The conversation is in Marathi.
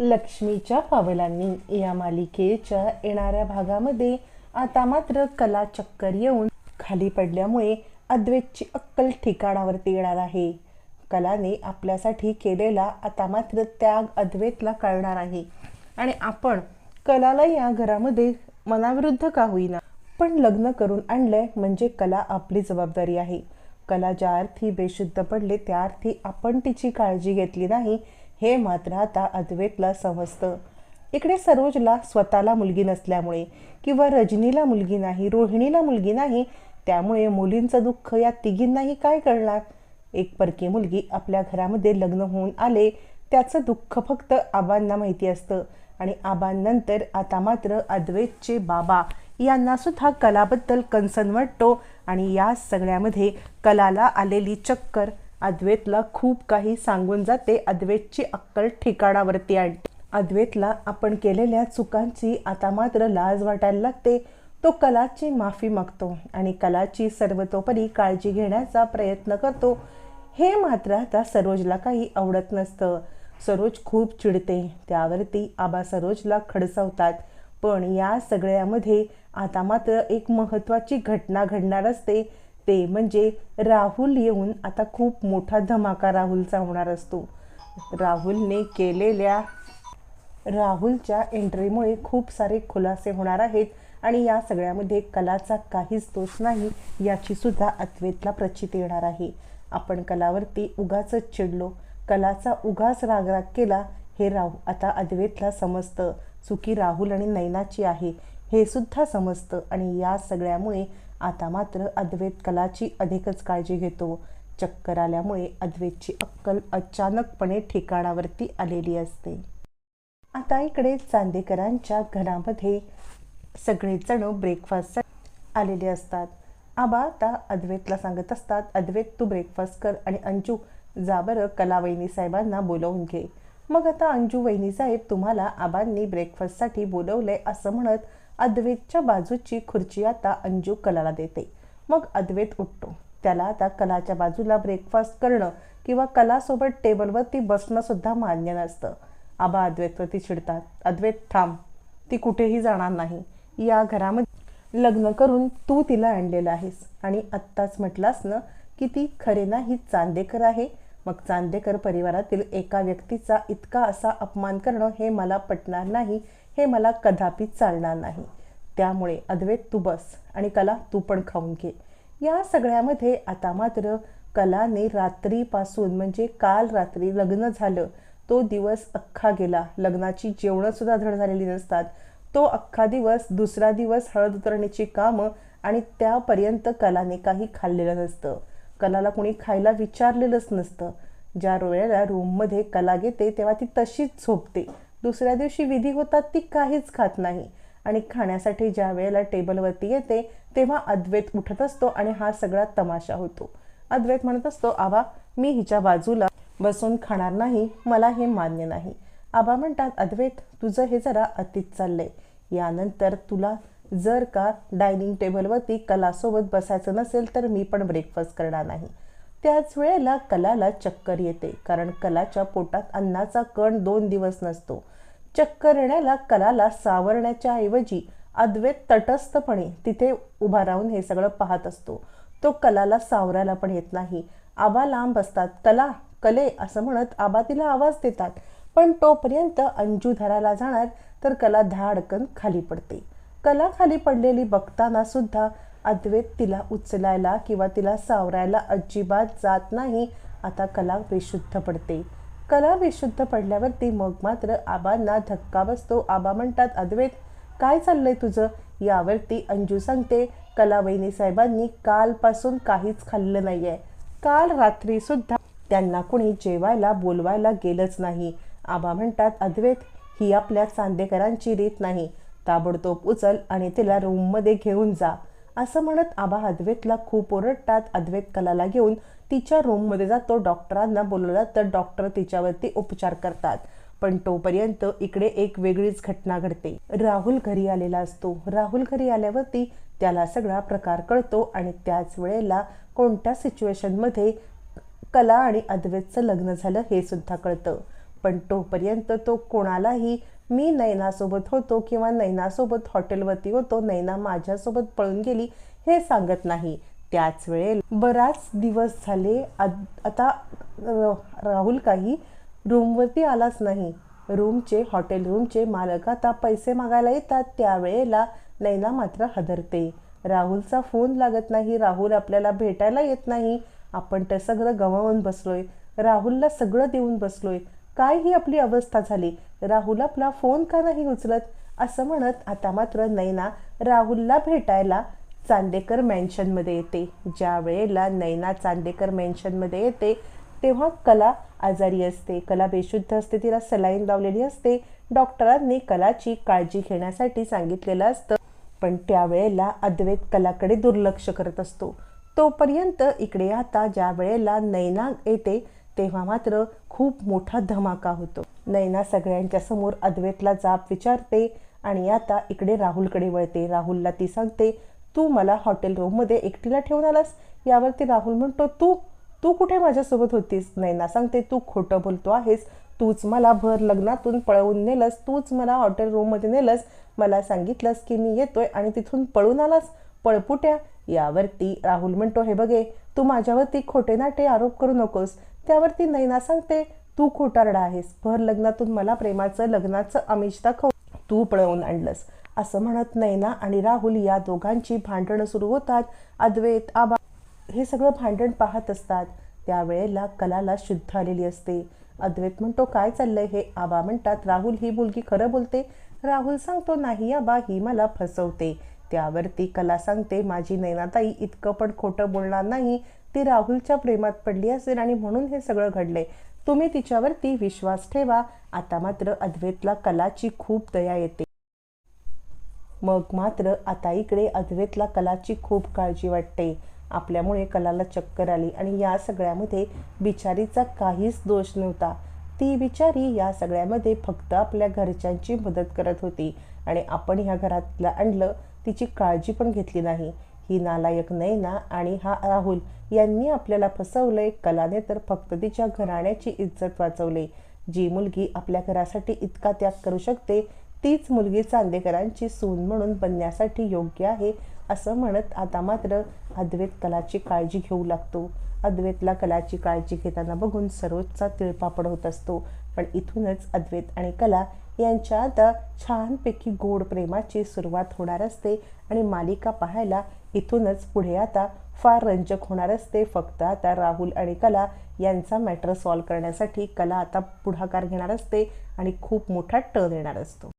लक्ष्मीच्या पावलांनी या मालिकेच्या येणाऱ्या भागामध्ये आता मात्र कला चक्कर येऊन खाली पडल्यामुळे अद्वैतची अक्कल ठिकाणावरती येणार आहे. कलाने आपल्यासाठी केलेला आता मात्र त्याग अद्वैतला कळणार आहे. आणि आपण कलाला या घरामध्ये मनाविरुद्ध का होईना? पण लग्न करून आणलंय म्हणजे कला आपली जबाबदारी आहे. कला ज्या अर्थी बेशुद्ध पडले त्या अर्थी आपण तिची काळजी घेतली नाही हे मात्र आता अद्वैतला समजतं. इकडे सरोजला स्वतःला मुलगी नसल्यामुळे किंवा रजनीला मुलगी नाही रोहिणीला मुलगी नाही त्यामुळे मुलींचं दुःख या तिघींनाही काय कळणार? एक परकी मुलगी आपल्या घरामध्ये लग्न होऊन आले त्याचं दुःख फक्त आबांना माहिती असतं. आणि आबांनंतर आता मात्र अद्वैतचे बाबा यांना सुद्धा कलाबद्दल कन्सन वाटतो आणि या सगळ्यामध्ये कलाला आलेली चक्कर अद्वैतला खूप काही सांगून जाते. अद्वैतची अक्कल ठिकाणावरती आणते. अद्वैतला आपण केलेल्या चुकांची आता मात्र लाज वाटायला लागते. तो कलाची माफी मागतो आणि कलाची सर्वतोपरी काळजी घेण्याचा प्रयत्न करतो. हे मात्र आता सरोजला काही आवडत नसतं. सरोज खूप चिडते. त्यावरती आबा सरोजला खडसावतात. पण या सगळ्यामध्ये आता मात्र एक महत्त्वाची घटना घडणार असते. ते म्हणजे राहुल येऊन आता खूप मोठा धमाका राहुलचा होणार असतो. राहुलने केलेल्या राहुलच्या एंट्रीमुळे खूप सारे खुलासे होणार आहेत आणि या सगळ्यामध्ये कलाचा काहीच दोष नाही याची सुद्धा अद्वैतला प्रचिती येणार आहे. आपण कलावरती उगाच चिडलो. कलाचा उगाच रागराग केला हे राहू आता अद्वैतला समजतं. चुकी राहुल आणि नैनाची आहे हे सुद्धा समजतं आणि या सगळ्यामुळे आता मात्र अद्वैत कलाची अधिकच काळजी घेतो. चक्कर आल्यामुळे अद्वैतची अक्कल अचानकपणे ठिकाणावरती आलेली असते. आता इकडे चांदेकरांच्या घरामध्ये सगळेजण ब्रेकफास्ट आलेले असतात. आबा आता अद्वैतला सांगत असतात अद्वैत तू ब्रेकफास्ट कर आणि अंजू जा बरं कला वहिनी साहेबांना बोलवून घे. मग आता अंजू वहिनी साहेब तुम्हाला आबांनी ब्रेकफास्टसाठी बोलवलंय असं म्हणत अद्वैतच्या बाजूची खुर्ची आता अंजू कलाला देते. मग अद्वैत उठतो. त्याला आता कलाच्या बाजूला ब्रेकफास्ट करणं किंवा कलासोबत टेबलवरती बसणं सुद्धा मान्य नसतं. आबा अद्वैतवरती चिडतात. अद्वैत थांब. ती कुठेही जाणार नाही. या घरामध्ये लग्न करून तू तिला आणलेलं आहेस. आणि आत्ताच म्हटलास ना की ती खरे ना ही चांदेकर आहे. मग चांदेकर परिवारातील एका व्यक्तीचा इतका असा अपमान करणं हे मला पटणार नाही हे मला कदापि चालणार नाही. त्यामुळे अद्वैत तू बस आणि कला तू पण खाऊन घे. या सगळ्यामध्ये आता मात्र कलाने रात्रीपासून म्हणजे काल रात्री लग्न झालं. तो दिवस अख्खा गेला. लग्नाची जेवणंसुद्धा धड झालेली नसतात. तो अख्खा दिवस दुसरा दिवस हळद उतरण्याची कामं आणि त्यापर्यंत कलाने काही खाल्लेलं नसतं. कलाला कोणी खायला विचारलेलंच नसतं. ज्या वेळेला रूममध्ये कला घेते तेव्हा ती तशीच झोपते. दुसऱ्या दिवशी विधी होतात ती काहीच खात नाही. आणि खाण्यासाठी ज्या वेळेला टेबलवरती येते तेव्हा अद्वैत उठत असतो आणि हा सगळा तमाशा होतो. अद्वैत म्हणत असतो आबा मी हिच्या बाजूला बसून खाणार नाही मला हे मान्य नाही. आबा म्हणतात अद्वैत तुझं हे जरा अतीत चाललंय. यानंतर तुला जर का डायनिंग टेबलवरती कलासोबत बसायचं नसेल तर मी पण ब्रेकफास्ट करणार नाही. त्याच वेळेला कलाला चक्कर येते कारण कलाच्या पोटात अन्नाचा कण दोन दिवस नसतो. चक्कर येण्याला कलाला सावरण्याच्या ऐवजी अद्वैत तटस्थपणे तिथे उभा राहून हे सगळं पाहत असतो. तो कलाला सावरायला पण येत नाही. आबा लांब असतात. कला कले असं म्हणत आबा तिला आवाज देतात. पण तोपर्यंत अंजूधराला जाणार तर कला धाडकन खाली पडते. कलाखाली पडलेली बघताना सुद्धा अद्वैत तिला उचलायला किंवा तिला सावरायला अजिबात जात नाही. आता कला बेशुद्ध पडते. कला बेशुद्ध पडल्यावरती मग मात्र आबांना धक्का बसतो. आबा म्हणतात अद्वैत काय चाललंय तुझं? यावरती अंजू सांगते कला वहिनी साहेबांनी कालपासून काहीच खाल्लं नाहीये. काल रात्री सुद्धा त्यांना कुणी जेवायला बोलवायला गेलंच नाही. आबा म्हणतात अद्वैत ही आपल्या चांदेकरांची रीत नाही. ताबडतोब उचल आणि तिला रूममध्ये घेऊन जा असं म्हणत आबा अद्वैतला खूप ओरडतात. अद्वैत कलाला घेऊन तिच्या रूममध्ये जातो. डॉक्टरांना बोलवला तर डॉक्टर तिच्यावरती उपचार करतात. पण तोपर्यंत इकडे एक वेगळीच घटना घडते. राहुल घरी आलेला असतो. राहुल घरी आल्यावरती त्याला सगळा प्रकार कळतो आणि त्याच वेळेला कोणत्या सिच्युएशनमध्ये कला आणि अद्वैतचं लग्न झालं हे सुद्धा कळतं. पण तोपर्यंत तो कोणालाही मी नैनासोबत होतो किंवा नैनासोबत हॉटेलवरती होतो नैना माझ्यासोबत पळून गेली हे सांगत नाही. त्याच वेळेला बराच दिवस झाले आता राहुल काही रूमवरती आलाच नाही. रूमचे हॉटेल रूमचे मालक आता पैसे मागायला येतात त्यावेळेला नैना मात्र हदरते. राहुलचा फोन लागत नाही राहुल आपल्याला भेटायला येत नाही. आपण ते सगळं गमावून बसलोय. राहुलला सगळं देऊन बसलोय. काय ही आपली अवस्था झाली राहुल आपला फोन का नाही उचलत? असं म्हणत आता मात्र नैना राहुलला भेटायला चांदेकर मॅन्शनमध्ये येते. ज्या वेळेला नैना चांदेकर मॅन्शनमध्ये येते तेव्हा कला आजारी असते. कला बेशुद्ध असते तिला सलाईन लावलेली असते. डॉक्टरांनी कलाची काळजी घेण्यासाठी सांगितलेलं असतं. पण त्यावेळेला अद्वैत कलाकडे दुर्लक्ष करत असतो. तोपर्यंत इकडे आता ज्या वेळेला नैना येते तेव्हा मात्र खूप मोठा धमाका होतो. नैना सगळ्यांच्या समोर अद्वैतला जाप विचारते आणि आता इकडे राहुलकडे वळते. राहुलला ती सांगते तू मला हॉटेल रूममध्ये एकटीला ठेवून आलास? यावरती राहुल म्हणतो तू तू कुठे माझ्यासोबत होतीस? नैना सांगते तू खोटं बोलतो आहेस. तूच मला भर लग्नातून पळवून नेलंस. तूच मला हॉटेल रूममध्ये नेलंस. मला सांगितलंस की मी येतोय आणि तिथून पळून आलास. पळपुट्या यावरती राहुल म्हणतो हे बघे तू माझ्यावरती खोटे नाटे आरोप करू नकोस. त्यावरती नैना सांगते तू खोटारडा आहेस. भर लग्नातून मला प्रेमाचं लग्नाचं आमिष दाखव. तू पळवून आणलंस. असं म्हणत नैना आणि राहुल या दोघांची भांडणं सुरू होतात. अद्वैत आबा हे सगळं भांडण पाहत असतात. त्यावेळेला कलाला शुद्ध आलेली असते. अद्वैत म्हणतो काय चाललंय? हे आबा म्हणतात. राहुल ही मुलगी खरं बोलते. राहुल सांगतो नाही आबा ही मला फसवते. त्यावरती कला सांगते. माझी नैनाताई इतकं पण खोटं बोलणार नाही. ती राहुलच्या प्रेमात पडली असेल आणि म्हणून हे सगळं घडले तुम्ही तिच्यावरती विश्वास ठेवा. आता मात्र अद्वैतला कलाची खूप दया येते. मग मात्र आता इकडे अद्वैतला कलाची खूप काळजी वाटते. आपल्यामुळे कलाला चक्कर आली आणि या सगळ्यामध्ये बिचारीचा काहीच दोष नव्हता. ती बिचारी या सगळ्यामध्ये फक्त आपल्या घरच्यांची मदत करत होती. आणि आपण ह्या घरातला आणलं तिची काळजी पण घेतली नाही. ही नालायक नैना आणि हा राहुल यांनी आपल्याला फसवलंय. कलाने तर फक्त तिच्या घराण्याची इज्जत वाचवली. जी मुलगी आपल्या घरासाठी इतका त्याग करू शकते तीच मुलगी चांदेकरांची सून म्हणून बनण्यासाठी योग्य आहे असं म्हणत आता मात्र अद्वैत कलाची काळजी घेऊ लागतो. अद्वैतला कलाची काळजी घेताना बघून सरोजचा तिळपापड होत असतो. पण इथूनच अद्वैत आणि कला यांच्या आता छानपैकी गोड प्रेमाची सुरुवात होणार असते आणि मालिका पाहायला इथूनच पुढे आता फार रंजक होणार असते. फक्त आता राहुल आणि कला यांचा मॅटर सॉल्व्ह करण्यासाठी कला आता पुढाकार घेणार असते आणि खूप मोठा टर्न येणार असतो.